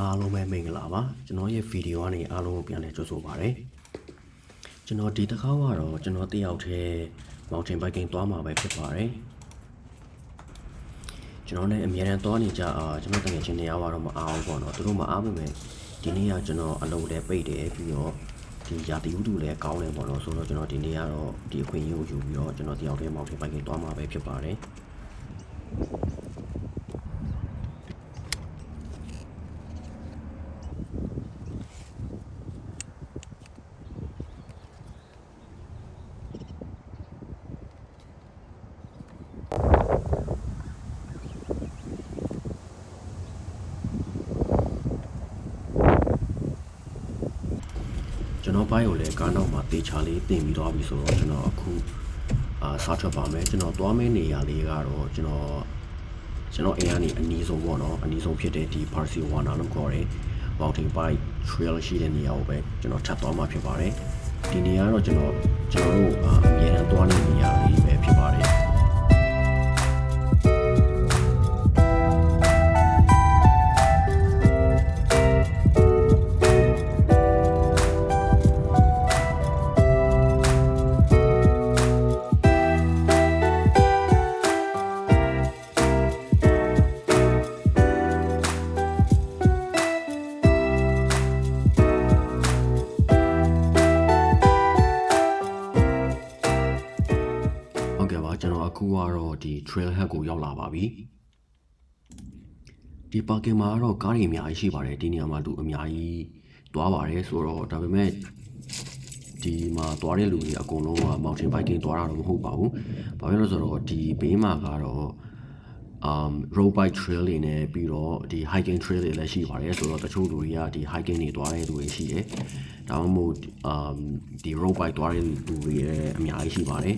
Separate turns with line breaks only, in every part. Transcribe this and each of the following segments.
အားလုံးပဲမင်္ဂလာပါကျွန်တော်ရဲ့ဗီဒီယိုကနေအားလုံးကိုပြန်လည်ကြိုဆိုပါရစေကျွန်တော်ဒီတစ်ခါကတော့ကျွန်တော်တယောက်တည်း mountain biking သွားမှာပဲဖြစ်ပါတယ်ကျွန်တော်လည်းအများအားသွားနေကြအာကျွန်တော်တကယ်ချင်းနေရာကတော့မအားဘူးပေါ့နော်သူတို့မအားပါမယ်ဒီနေ့ကကျွန်တော်အလုပ်လည်းပိတ်တယ်ပြီးတော့ဒီရာသီဥတုလည်းကောင်းတယ်ပေါ့နော်ဆိုတော့ကျွန်တော်ဒီနေ့ကတော့ဒီအခွင့်အရေးကိုယူပြီးတော့ကျွန်တော်တယောက်တည်း mountain biking သွားမှာပဲဖြစ်ပါတယ် ကျွ န်တော်ဘိုက်ကိုလည်းကားနောက်မှာတေချာလေးတင်ပြီးသွားပြီဆိုတော့ကျွန်တော်အခုအာစားထွက်ပါမယ်ကျွန်တော်သွားမယ့်နေရာလေးကတော့ကျွန်တော်ကျွန်တော်အိမ်ကနေအနီးဆုံးပေါ့နော်အနီးဆုံးဖြစ်တဲ့ဒီ Barcelona လို့ခေါ်တဲ့ mountain bike trail ရှိတဲ့နေရာကိုပဲကျွန်တော်ထပ်သွားမှာဖြစ်ပါတယ်ဒီနေရာကတော့ကျွန်တော်ကျွန်တော်တို့အာအများအားသွားတဲ့နေရာလေးပဲဖြစ်ပါတယ် ကိုရောက်လာပါပြီဒီ parking မှာကတော့ကားတွေအများကြီးရှိပါတယ်ဒီနေရာမှာလူအများကြီးသွားပါတယ်ဆိုတော့ဒါပေမဲ့ဒီမှာသွားတဲ့လူတွေအကုန်လုံးက mountain biking သွားတာတော့မဟုတ်ပါဘူးဘာဖြစ်လို့လဲဆိုတော့ဒီဘေးမှာကတော့ um road bike trail တွေနဲ့ပြီးတော့ဒီ hiking trail တွေလည်းရှိပါတယ်ဆိုတော့တချို့လူတွေကဒီ hiking တွေသွားတဲ့လူတွေရှိတယ်ဒါမှမဟုတ် um ဒီ road bike သွားတဲ့လူတွေလည်းအများကြီးရှိပါတယ်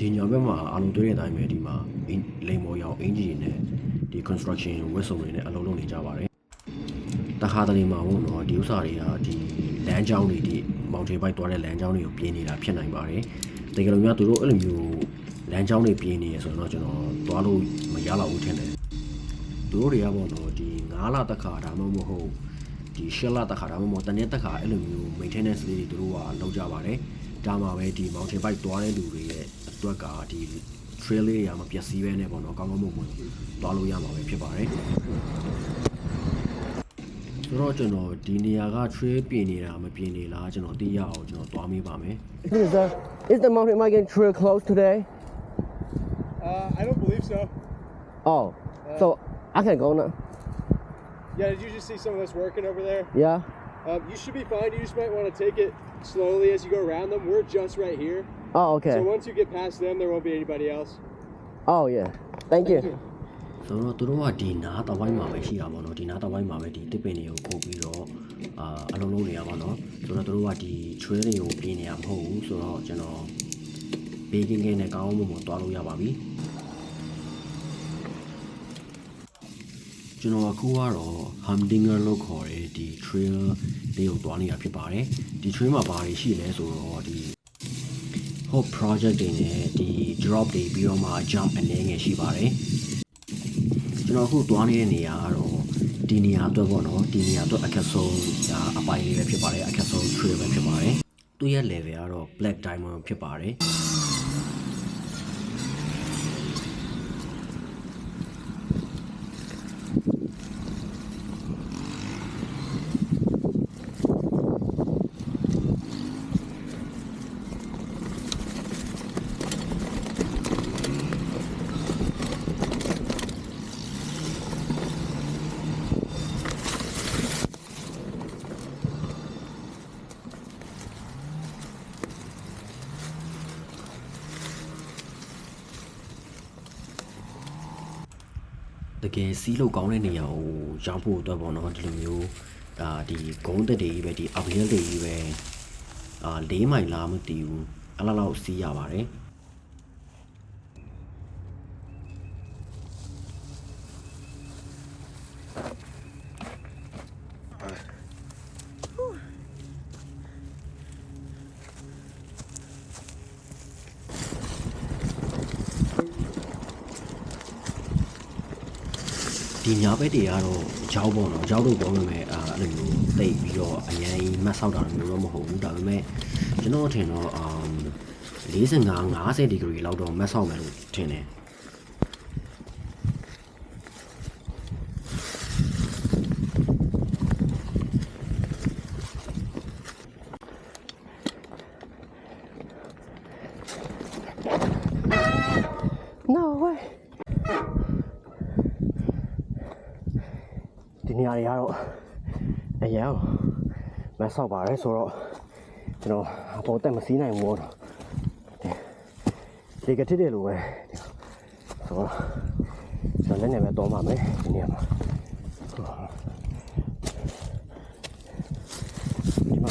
ဒီညဘက်မှာအလုံးတွေးတဲ့အတိုင်းပဲဒီမှာအင်လိမ်မော်ရောင်အင်ဂျီတွေနဲ့ဒီ construction ဝက်စုံတွေနဲ့အလုံးလုံးနေကြပါတယ်တခါတလေမှာပေါ့နော်ဒီဥစ္စာတွေကဒီလမ်းကြောင်းတွေဒီ mountain bike သွားတဲ့လမ်းကြောင်းတွေကိုပြင်နေတာဖြစ်နိုင်ပါတယ်တကယ်လို့များသူတို့အဲ့လိုမျိုးလမ်းကြောင်းတွေပြင်နေရဆိုတော့ကျွန်တော်သွားလို့မရတော့ဘူးထင်တယ်သူတို့တွေကပေါ့နော်ဒီ9လတစ်ခါဒါမှမဟုတ်ဒီ10လတစ်ခါဒါမှမဟုတ်တနေ့တစ်ခါအဲ့လိုမျိုး maintenance လေးတွေသူတို့ကလုပ်ကြပါတယ်ဒါမှပဲဒီ mountain bike သွားတဲ့လူတွေရဲ့ အတွက်ကဒီ trail လေးတွေကမပျက်စီးပဲနဲ့ပေါ့နော်ကောင်းကောင်းမွန်မွန်သွားလို့ရမှာပဲဖြစ်ပါတယ်ဆိုတော့ကျွန်တော်ဒီနေရာက trail ပြင်နေတာမပြင်နေလားကျွန်တော်သိရအောင်ကျွန်တော်သွားမိပါမယ်
Is the is the mountain biking trail closed today?
Uh, I don't believe so.
Oh, so I can go now.
Yeah, did you just see some of us working over there?
Yeah.
Um, you should be fine. You just might want to take it slowly as you go around them. We're just right here.
Oh, okay.
So once you get past them, there won't be anybody else.
Oh yeah. Thank you.
ဆိုတော့သူတို့ကဒီနားတဝိုင်းမှာပဲရှိတာပေါ့နော်ဒီနားတဝိုင်းမှာပဲဒီတစ်ပင်တွေကိုခုတ်ပြီးတော့အာအလုံးလုံးနေရပါတော့ဆိုတော့သူတို့ကဒီ trail တွေကိုပြင်နေရမဟုတ်ဘူးဆိုတော့ကျွန်တော်ဘေးကင်းကင်းနဲ့ကောင်းကောင်းမွန်မွန်သွားလို့ရပါပြီကျွန်တော်အခုကတော့ Humdinger လို့ခေါ်တဲ့ဒီ trail လေးကိုသွားနေတာဖြစ်ပါတယ်ဒီ trail မှာဘာတွေရှိလဲဆိုတော့ဒီ hope project တွေနဲ့ဒီ drop တွေပြီးတော့မှ jump အနေငယ်ရှိပါတယ်ကျွန်တော်အခုသွားနေတဲ့နေရာကတော့ဒီနေရာအတွက်ပေါ့နော်ဒီနေရာအတွက်အခက်ဆုံးဒါအပိုင်းလေးပဲဖြစ်ပါတယ်အခက်ဆုံး trail ပဲဖြစ်ပါတယ်သူ့ရဲ့ level ကတော့ black diamond ဖြစ်ပါတယ် ကယ်စီးလို့ကောင်းတဲ့နေရာကိုရောက်ဖို့အတွက်ပေါ့နော်ဒီလိုမျိုးအာဒီဂုံးတက်တွေကြီးပဲဒီ uphill တွေကြီးပဲအာ၄မိုင်လားမသိဘူးအဲ့လောက်လောက်စီးရပါတယ် ဒီညာဘက်တွေကတော့ကြောက်ပေါ့နော်ကြောက်လို့ပြောမှမယ်အာအဲ့လိုမျိုးတိတ်ပြီးတော့အရင်မတ်ဆောက်တာမျိုးတော့မဟုတ်ဘူးဒါပေမဲ့ကျွန်တော်ထင်တော့အမ်45 50ဒီဂရီလောက်တော့မတ်ဆောက်မယ်လို့ထင်တယ်
နေရာတွေကတော့အရန်မဆောက်ပါရဲဆိုတော့ကျွန်တော်အပေါ်တက်မစီးနိုင်ဘူးပေါ့နော်ဒီကတိတယ်လို့ပဲဆိုတော့ကျွန်တော်လည်းလည်းပဲတော့မှာမယ်ဒီနေရာမှာဒီမှာ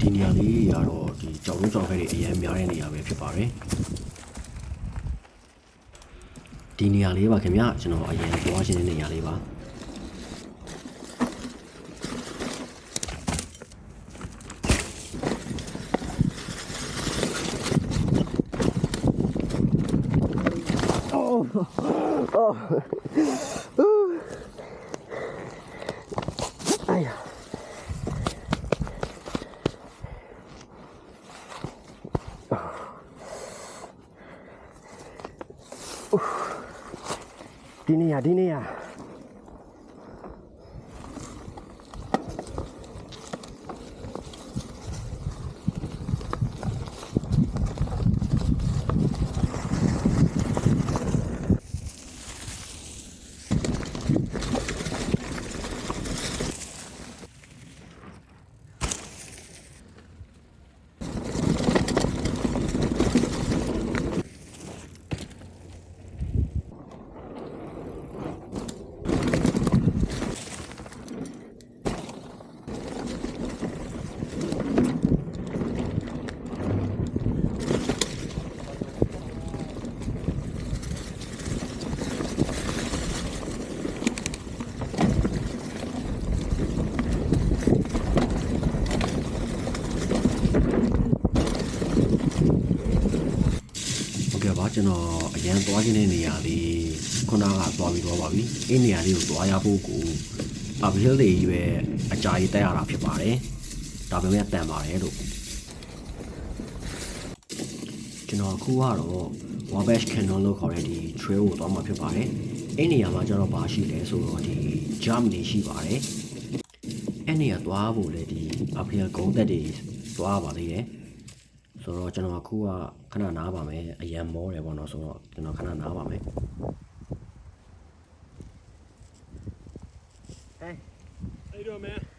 ဒီနေရာလေးကတော့ဒီကြောက်လုံးကြောက်ခဲတွေအရင်များတဲ့နေရာပဲဖြစ်ပါတယ်ဒီနေရာလေးပါခင်ဗျကျွန်တော်အရင်သွားခြင်းတဲ့နေရာလေးပါ
哎呀！ဒီနေရဒီနေ
ကဲ့ပါကျွန်တော်အရန်သွားခြင်းတဲ့နေရာလေးခုနကသွားပြီးတော့ပါပြီအဲ့နေရာလေးကိုသွားရဖို့ကိုအဘိလလေးကြီးပဲအကြာကြီးတက်ရတာဖြစ်ပါတယ်ဒါပေမဲ့တန်ပါတယ်လို့ကျွန်တော်အခုကတော့ Wabash Canyon လို့ခေါ်တဲ့ဒီ trail ကိုသွားမှာဖြစ်ပါတယ်အဲ့နေရာမှာကျတော့ဘာရှိလဲဆိုတော့ဒီ jump တွေရှိပါတယ်အဲ့နေရာသွားဖို့လေဒီ uphill ကုန်းတက်တွေသွားပါသေးတယ် ဆိုတော့ကျွန်တော်အခုကခဏနားပါမယ်အရန်မောတယ်ပေါ့နော်ဆိုတော့ကျွန်တော်ခဏနားပါမယ်
How you doing, man?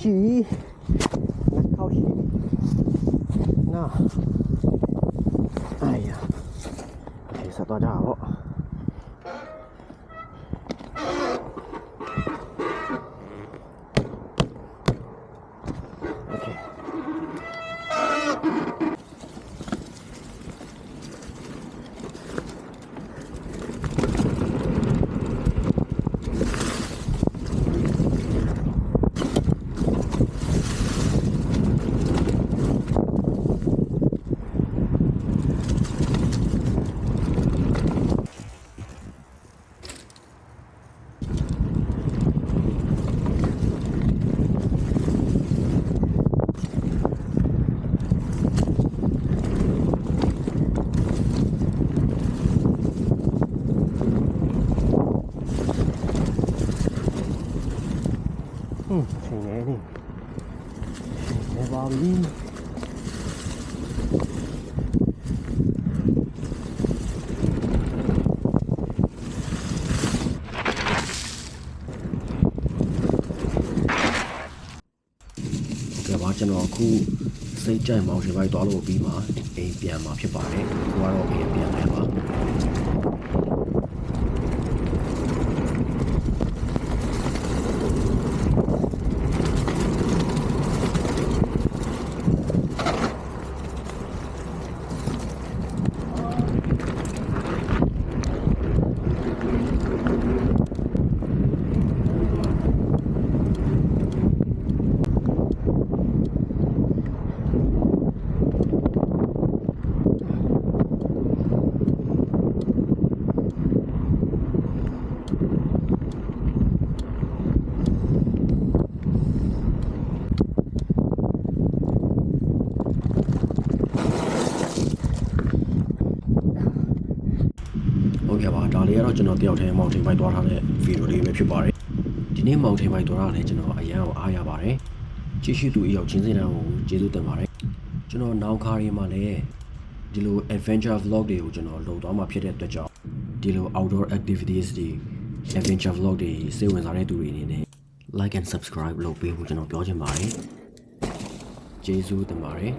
Nó khóc gì? Nó khóc gì? Nào. 哎呀，其实都真系好。OK。 ပြီ
ကဲပါကျွန်တော်အခုစိတ်ကြိုက်မောင်ရှင်ဘိုက်သွားလို့ပြီးမှအိမ်ပြန်มาဖြစ်ပါတယ်ကိုကတော့အိမ်ပြန်မယ်ပါ ဟုတ်ကဲ့ပါဒါလေးကတော့ကျွန်တော်တယောက်တည်းမောင်တင်ဘိုက်သွားထားတဲ့ဗီဒီယိုလေးပဲဖြစ်ပါတယ်ဒီနေ့မောင်တင်ဘိုက်သွားတာလည်းကျွန်တော်အရန်ကိုအားရပါတယ်ကြည့်ရှုသူအရောက်ချင်းစင်တန်းကိုကျေးဇူးတင်ပါတယ်ကျွန်တော်နောက်ခါရီမှာလည်းဒီလို adventure vlog တွေကိုကျွန်တော်လုပ်သွားမှာဖြစ်တဲ့အတွက်ကြောင့်ဒီလို outdoor activities တွေ adventure vlog တွေစိတ်ဝင်စားတဲ့သူတွေအနေနဲ့ like and subscribe လုပ်ပေးဖို့ကျွန်တော်ပြောချင်ပါတယ်ကျေးဇူးတင်ပါတယ်